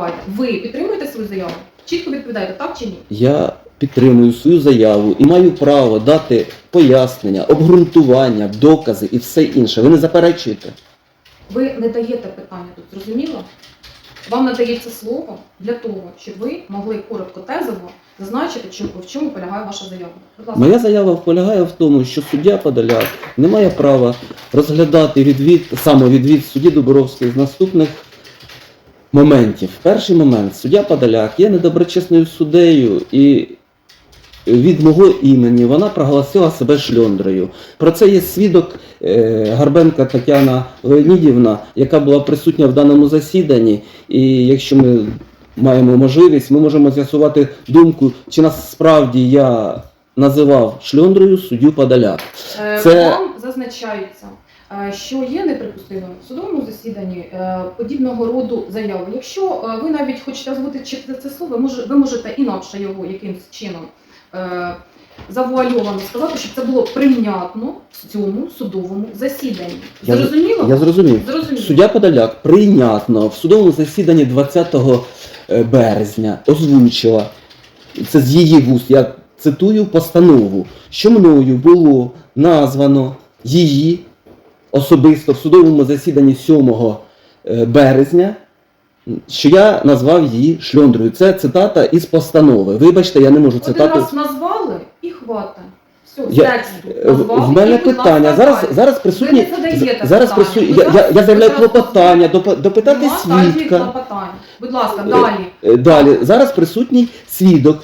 триває. Ви підтримуєте свою заяву? Чітко відповідаєте, так чи ні? Я підтримую свою заяву і маю право дати пояснення, обґрунтування, докази і все інше. Ви не заперечуєте? Ви не даєте питання тут, зрозуміло? Вам надається слово для того, щоб ви могли коротко тезово зазначити, чому- в чому полягає ваша заява. Будь ласка. Моя заява полягає в тому, що суддя Подоляк не має права розглядати відвід, самовідвід судді Дубровської з наступних моментів. Перший момент. Суддя Подоляк є недоброчесною суддею і від мого імені вона проголосила себе шльондрою. Про це є свідок е, Гарбенка Тетяна Леонідівна, яка була присутня в даному засіданні. І якщо ми маємо можливість, ми можемо з'ясувати думку, чи насправді я називав шльондрою суддю Подоляк. Е, Це- зазначається, е, що є неприпустимим в судовому засіданні е, подібного роду заяви. Якщо е, ви навіть хочете озвучити це слово, ви можете інакше його якимось чином завуальовано сказати, щоб це було прийнятно в цьому судовому засіданні. Я Зрозуміло? Я зрозумів. Зрозуміло. Суддя Подоляк прийнятно в судовому засіданні 20 е, березня озвучила, це з її вуст, я цитую постанову, що мною було названо її особисто в судовому засіданні 7 е, березня, що я назвав її шльондрою. Це цитата із постанови. Вибачте, я не можу Один цитату. раз назвали і хвата. Все, Я- В, мене питання. Зараз, зараз присутні. Зараз присутні. Я, я, я заявляю клопотання, доп- допитати свідка. Будь ласка, Е, далі. Е, Далі, зараз присутній свідок.